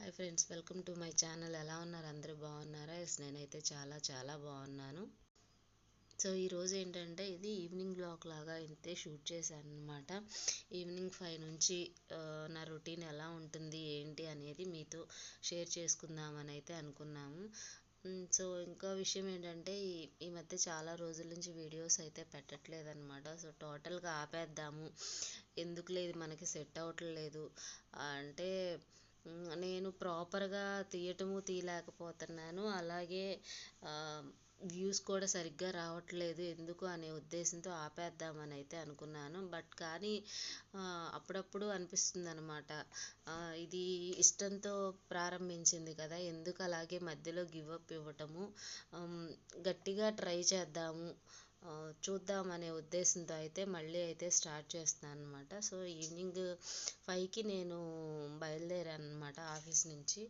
Hi friends welcome to my channel ఎలా ఉన్నారు? అందరూ బాగున్నారా? ఎస్ నేనైతే చాలా చాలా బాగున్నాను. సో ఈరోజు ఏంటంటే ఇది ఈవినింగ్ బ్లాగ్ లాగా ఇంతే షూట్ చేశాను అనమాట ఈవినింగ్ ఫైవ్ నుంచి నా రొటీన్ ఎలా ఉంటుంది ఏంటి అనేది మీతో షేర్ చేసుకుందామని అయితే అనుకున్నాము. Hmm, సో ఇంకో విషయం ఏంటంటే ఈ ఈ మధ్య చాలా రోజుల నుంచి వీడియోస్ అయితే పెట్టట్లేదు అనమాట సో టోటల్గా ఆపేద్దాము. ఎందుకులే ఇది మనకి సెట్ అవ్వట్లేదు అంటే నేను ప్రాపర్గా తీయటము తీయలేకపోతున్నాను. అలాగే వ్యూస్ కూడా సరిగ్గా రావట్లేదు ఎందుకు అనే ఉద్దేశంతో ఆపేద్దామని అయితే అనుకున్నాను. బట్ కానీ అప్పుడప్పుడు అనిపిస్తుంది అనమాట ఇది ఇష్టంతో ప్రారంభించింది కదా ఎందుకు అలాగే మధ్యలో గివ్ అప్ ఇవ్వటము? గట్టిగా ట్రై చేద్దాము. చూద్దామనే ఉద్దేశంతో అయితే మళ్ళీ అయితే స్టార్ట్ చేస్తున్నాను అనమాట సో ఈవినింగ్ ఫైవ్కి నేను బయలుదేరాను అనమాట ఆఫీస్ నుంచి.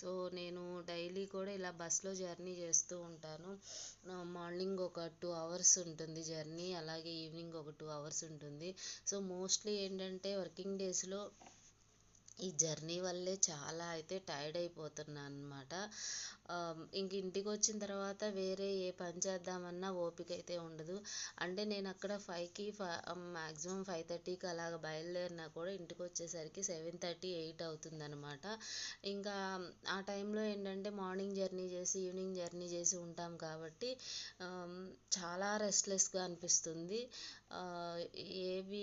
సో నేను డైలీ కూడా ఇలా బస్లో జర్నీ చేస్తూ ఉంటాను. మార్నింగ్ ఒక టూ అవర్స్ ఉంటుంది జర్నీ అలాగే ఈవినింగ్ ఒక టూ అవర్స్ ఉంటుంది. సో మోస్ట్లీ ఏంటంటే వర్కింగ్ డేస్లో ఈ జర్నీ వల్లే చాలా అయితే టైర్డ్ అయిపోతున్నాను అనమాట ఇంక ఇంటికి వచ్చిన తర్వాత వేరే ఏ పని చేద్దామన్నా ఓపిక అయితే ఉండదు. అంటే నేను అక్కడ ఫైవ్కి మ్యాక్సిమం ఫైవ్ థర్టీకి అలాగ బయలుదేరినా కూడా ఇంటికి వచ్చేసరికి సెవెన్ థర్టీ ఎయిట్ అవుతుంది అనమాట ఇంకా ఆ టైంలో ఏంటంటే మార్నింగ్ జర్నీ చేసి ఈవినింగ్ జర్నీ చేసి ఉంటాం కాబట్టి చాలా రెస్ట్లెస్గా అనిపిస్తుంది. ఏవి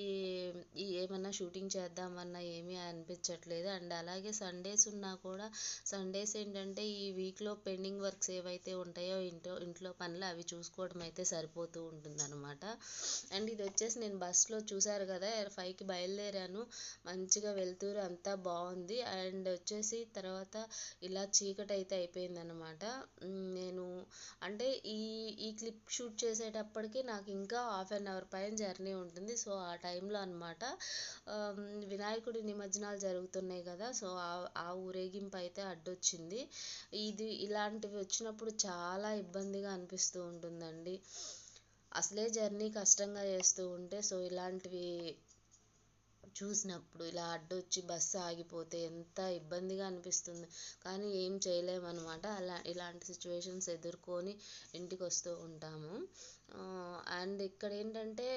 ఏమన్నా షూటింగ్ చేద్దామన్నా ఏమీ అనిపించట్లేదు. అండ్ అలాగే సండేస్ ఉన్నా కూడా సండేస్ ఏంటంటే ఈ వీక్లో పెండింగ్ వర్క్స్ ఏవైతే ఉంటాయో ఇంట్లో ఇంట్లో పనులు అవి చూసుకోవడం అయితే సరిపోతూ ఉంటుందన్నమాట. అండ్ ఇది వచ్చేసి నేను బస్సులో చూశారు కదా ఫైవ్కి బయలుదేరాను. మంచిగా వెళ్తూరు అంతా బాగుంది. అండ్ వచ్చేసి తర్వాత ఇలా చీకటి అయితే అయిపోయిందనమాట నేను అంటే ఈ ఈ క్లిప్ షూట్ చేసేటప్పటికి నాకు ఇంకా హాఫ్ అన్ అవర్ పైన జర్నీ ఉంటుంది. సో ఆ టైంలో అనమాట వినాయకుడి నిమజ్జనాలు జరుగుతున్నాయి కదా సో ఆ ఊరేగింపు అయితే అడ్డొచ్చింది. ఇది ఇలాంటివి వచ్చినప్పుడు చాలా ఇబ్బందిగా అనిపిస్తూ ఉంటుందండి. అసలే జర్నీ కష్టంగా చేస్తూ ఉంటే సో ఇలాంటివి చూసినప్పుడు ఇలా అడ్డొచ్చి బస్సు ఆగిపోతే ఎంత ఇబ్బందిగా అనిపిస్తుంది. కానీ ఏం చేయలేమన్నమాట. అలా ఇలాంటి సిచ్యువేషన్స్ ఎదుర్కొని ఇంటికి వస్తూ ఉంటాము అండ్ ఇక్కడ ఏంటంటే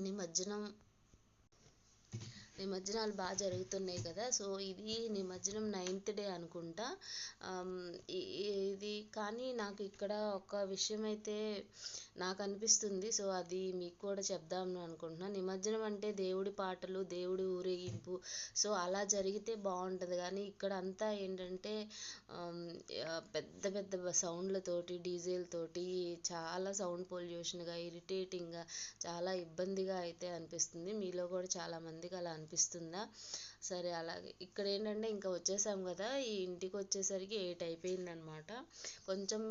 నిమజ్జనం నిమజ్జనాలు బాగా జరుగుతున్నాయి కదా. సో ఇది నిమజ్జనం నైన్త్ డే అనుకుంటా. ఇది కానీ నాకు ఇక్కడ ఒక విషయం అయితే నాకు అనిపిస్తుంది. సో అది మీకు కూడా చెప్దాం అనుకుంటున్నా. నిమజ్జనం అంటే దేవుడి పాటలు దేవుడి ఊరేగింపు. సో అలా జరిగితే బాగుంటుంది. కానీ ఇక్కడ అంతా ఏంటంటే పెద్ద పెద్ద సౌండ్లతోటి డీజేలతోటి చాలా సౌండ్ పొల్యూషన్గా ఇరిటేటింగ్గా చాలా ఇబ్బందిగా అయితే అనిపిస్తుంది. మీలో కూడా చాలా మందికి అలా అనిపిస్తుంది. సరే అలాగే. ఇక్కడ ఏంటంటే ఇంకా వచ్చేసాం కదా ఈ ఇంటికి వచ్చేసరికి ఎయిట్ అయిపోయింది అనమాట కొంచెం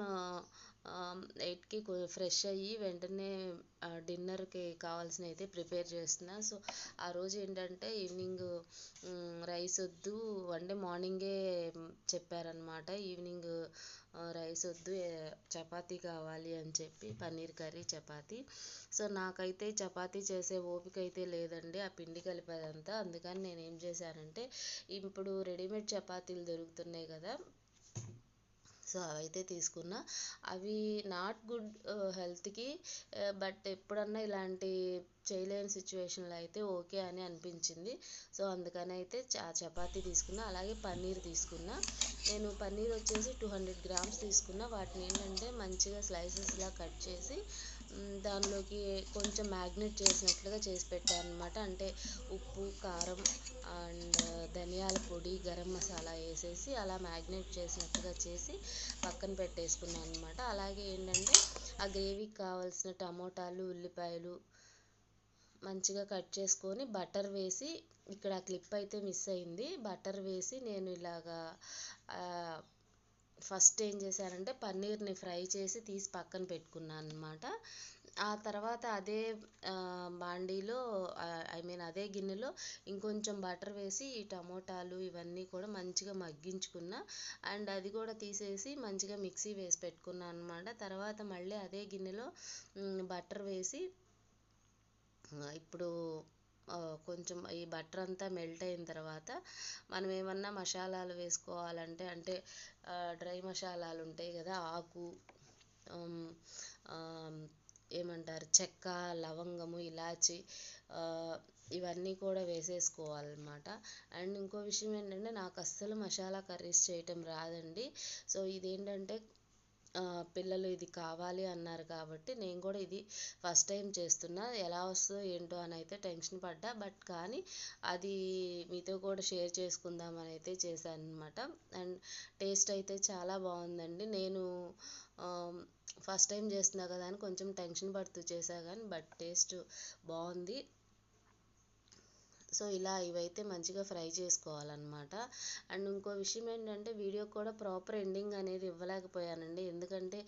ఎయిట్కి ఫ్రెష్ అయ్యి వెంటనే డిన్నర్కి కావాల్సినవి అయితే ప్రిపేర్ చేస్తున్నా. సో ఆ రోజు ఏంటంటే ఈవినింగ్ రైస్ వద్దు అంటే మార్నింగే చెప్పారనమాట ఈవినింగ్ రైస్ వద్దు చపాతీ కావాలి అని చెప్పి పన్నీర్ కర్రీ చపాతీ. సో నాకైతే చపాతీ చేసే ఓపిక అయితే లేదండి ఆ పిండి కలిపేదంతా. అందుకని నేను ఏం చేశానంటే ఇప్పుడు రెడీమేడ్ చపాతీలు దొరుకుతున్నాయి కదా సో అవైతే తీసుకున్నా. అవి నాట్ గుడ్ హెల్త్కి బట్ ఎప్పుడన్నా ఇలాంటి చేయలేని సిచ్యువేషన్లో అయితే ఓకే అని అనిపించింది. సో అందుకని అయితే చా చపాతీ తీసుకున్నా అలాగే పన్నీర్ తీసుకున్నా. నేను పన్నీర్ వచ్చేసి టూ హండ్రెడ్ గ్రామ్స్ తీసుకున్నా. వాటిని ఏంటంటే మంచిగా స్లైసెస్లా కట్ చేసి దానిలోకి కొంచెం మ్యాగ్నెట్ చేసినట్లుగా చేసి పెట్టాను అనమాట అంటే ఉప్పు కారం అండ్ ధనియాల పొడి గరం మసాలా వేసేసి అలా మ్యాగ్నెట్ చేసినట్టుగా చేసి పక్కన పెట్టేసుకున్నాను అనమాట అలాగే ఏంటంటే ఆ గ్రేవీకి కావాల్సిన టమోటాలు ఉల్లిపాయలు మంచిగా కట్ చేసుకొని బటర్ వేసి ఇక్కడ క్లిప్ అయితే మిస్ అయింది. బటర్ వేసి నేను ఇలాగా ఫస్ట్ ఏం చేశానంటే పన్నీర్ని ఫ్రై చేసి తీసి పక్కన పెట్టుకున్నాను అనమాట ఆ తర్వాత అదే బాండీలో ఐ మీన్ అదే గిన్నెలో ఇంకొంచెం బటర్ వేసి ఈ టమోటాలు ఇవన్నీ కూడా మంచిగా మగ్గించుకున్న. అండ్ అది కూడా తీసేసి మంచిగా మిక్సీ వేసి పెట్టుకున్నాను అనమాట తర్వాత మళ్ళీ అదే గిన్నెలో బటర్ వేసి ఇప్పుడు కొంచెం ఈ బటర్ అంతా మెల్ట్ అయిన తర్వాత మనం ఏమన్నా మసాలాలు వేసుకోవాలంటే అంటే డ్రై మసాలాలు ఉంటాయి కదా ఆకు ఏమంటారు చెక్క లవంగము ఇలాచి ఇవన్నీ కూడా వేసేసుకోవాలన్నమాట. అండ్ ఇంకో విషయం ఏంటంటే నాకు అస్సలు మసాలా కర్రీస్ చేయటం రాదండి. సో ఇదేంటంటే పిల్లలు ఇది కావాలి అన్నారు కాబట్టి నేను కూడా ఇది ఫస్ట్ టైం చేస్తున్నా. ఎలా వస్తుందో ఏంటో అని అయితే టెన్షన్ పడ్డా. బట్ కానీ అది మీతో కూడా షేర్ చేసుకుందామని అయితే చేశాను అనమాట అండ్ టేస్ట్ అయితే చాలా బాగుందండి. నేను ఫస్ట్ టైం చేస్తున్నా కదా అని కొంచెం టెన్షన్ పడుతూ చేసా కానీ బట్ టేస్ట్ బాగుంది. సో ఇలా ఇవైతే మంచిగా ఫ్రై చేసుకోవాలన్నమాట. అండ్ ఇంకో విషయం ఏంటంటే వీడియో కూడా ప్రాపర్ ఎండింగ్ అనేది ఇవ్వలేకపోయానండి. ఎందుకంటే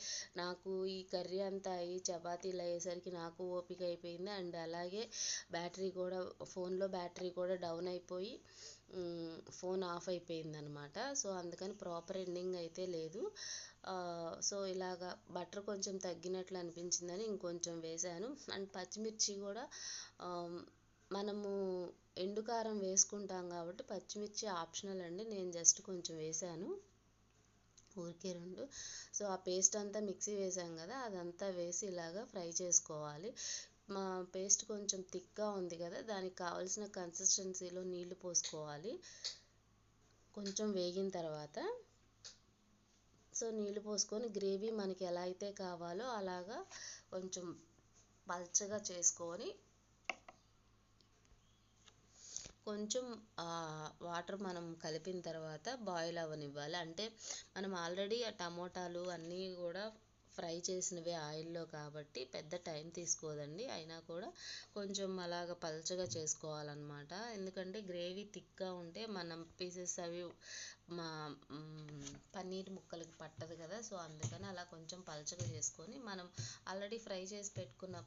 నాకు ఈ కర్రీ అంతా అయ్యి చపాతీలు అయ్యేసరికి నాకు ఓపిక అయిపోయింది. అండ్ అలాగే బ్యాటరీ కూడా ఫోన్లో బ్యాటరీ కూడా డౌన్ అయిపోయి ఫోన్ ఆఫ్ అయిపోయింది అనమాట సో అందుకని ప్రాపర్ ఎండింగ్ అయితే లేదు. సో ఇలాగ బటర్ కొంచెం తగ్గినట్లు అనిపించిందని ఇంకొంచెం వేసాను అండ్ పచ్చిమిర్చి కూడా మనము ఎండు కారం వేసుకుంటాం కాబట్టి పచ్చిమిర్చి ఆప్షనల్ అండి. నేను జస్ట్ కొంచెం వేసాను. ఊరికే రెండు. సో ఆ పేస్ట్ అంతా మిక్సీ వేసాం కదా అదంతా వేసి ఇలాగా ఫ్రై చేసుకోవాలి. మా పేస్ట్ కొంచెం థిక్గా ఉంది కదా దానికి కావాల్సిన కన్సిస్టెన్సీలో నీళ్ళు పోసుకోవాలి. కొంచెం వేగిన తర్వాత. సో నీళ్ళు పోసుకొని గ్రేవీ మనకి ఎలా అయితే కావాలో అలాగా కొంచెం పల్చగా చేసుకొని కొంచెం వాటర్ మనం కలిపిన తర్వాత బాయిల్ అవ్వనివ్వాలి. అంటే మనం ఆల్రెడీ ఆ టమోటాలు అన్నీ కూడా ఫ్రై చేసినవే ఆయిల్లో కాబట్టి పెద్ద టైం తీసుకోదండి. అయినా కూడా కొంచెం అలాగ పలచగా చేసుకోవాలన్నమాట. ఎందుకంటే గ్రేవీ థిక్గా ఉంటే మనం పీసెస్ అవి మా పన్నీర్ ముక్కలకి పట్టదు కదా. సో అందుకని అలా కొంచెం పల్చగా చేసుకొని మనం ఆల్రెడీ ఫ్రై చేసి పెట్టుకున్న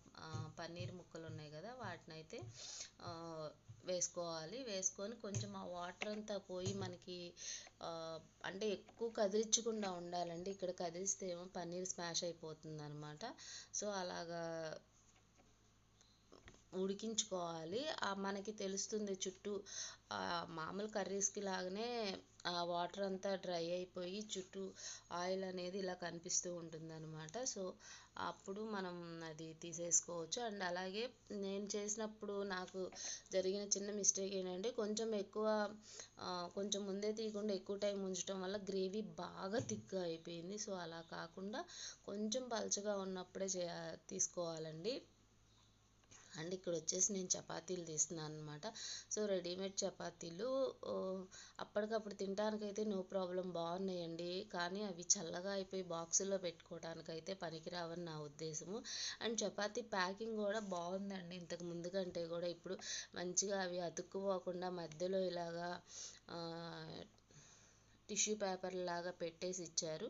పన్నీర్ ముక్కలు ఉన్నాయి కదా వాటిని అయితే వేసుకోవాలి. వేసుకొని కొంచెం ఆ వాటర్ అంతా పోయి మనకి అంటే ఎక్కువ కదిలించకుండా ఉండాలండి. ఇక్కడ కదిలిస్తే ఏమో పన్నీర్ స్మాష్ అయిపోతుంది అనమాట సో అలాగా ఉడికించుకోవాలి. మనకి తెలుస్తుంది చుట్టూ మామూలు కర్రీస్కి లాగానే ఆ వాటర్ అంతా డ్రై అయిపోయి చుట్టూ ఆయిల్ అనేది ఇలా కనిపిస్తూ ఉంటుంది అనమాట సో అప్పుడు మనం అది తీసేసుకోవచ్చు. అండ్ అలాగే నేను చేసినప్పుడు నాకు జరిగిన చిన్న మిస్టేక్ ఏంటంటే కొంచెం ఎక్కువ కొంచెం ముందే తీయకుండా ఎక్కువ టైం ఉంచడం వల్ల గ్రేవీ బాగా థిక్గా అయిపోయింది. సో అలా కాకుండా కొంచెం పలుచగా ఉన్నప్పుడే చేయ తీసుకోవాలండి. అండ్ ఇక్కడ వచ్చేసి నేను చపాతీలు తీస్తున్నాను అనమాట సో రెడీమేడ్ చపాతీలు అప్పటికప్పుడు తినడానికైతే నో ప్రాబ్లం బాగున్నాయండి. కానీ అవి చల్లగా అయిపోయి బాక్సుల్లో పెట్టుకోవడానికైతే పనికిరావని నా ఉద్దేశము. అండ్ చపాతీ ప్యాకింగ్ కూడా బాగుందండి. ఇంతకు ముందు కంటే కూడా ఇప్పుడు మంచిగా అవి అతుక్కుపోకుండా మధ్యలో ఇలాగా టిష్యూ పేపర్ లాగా పెట్టేసి ఇచ్చారు.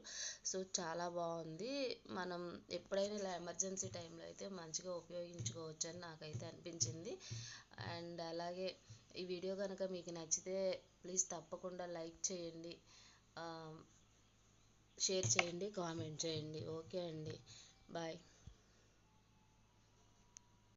సో చాలా బాగుంది. మనం ఎప్పుడైనా ఇలా ఎమర్జెన్సీ టైంలో అయితే మంచిగా ఉపయోగించుకోవచ్చు అని నాకైతే అనిపించింది. అండ్ అలాగే ఈ వీడియో కనుక మీకు నచ్చితే ప్లీజ్ తప్పకుండా లైక్ చేయండి. షేర్ చేయండి కామెంట్ చేయండి. ఓకే అండి. బాయ్.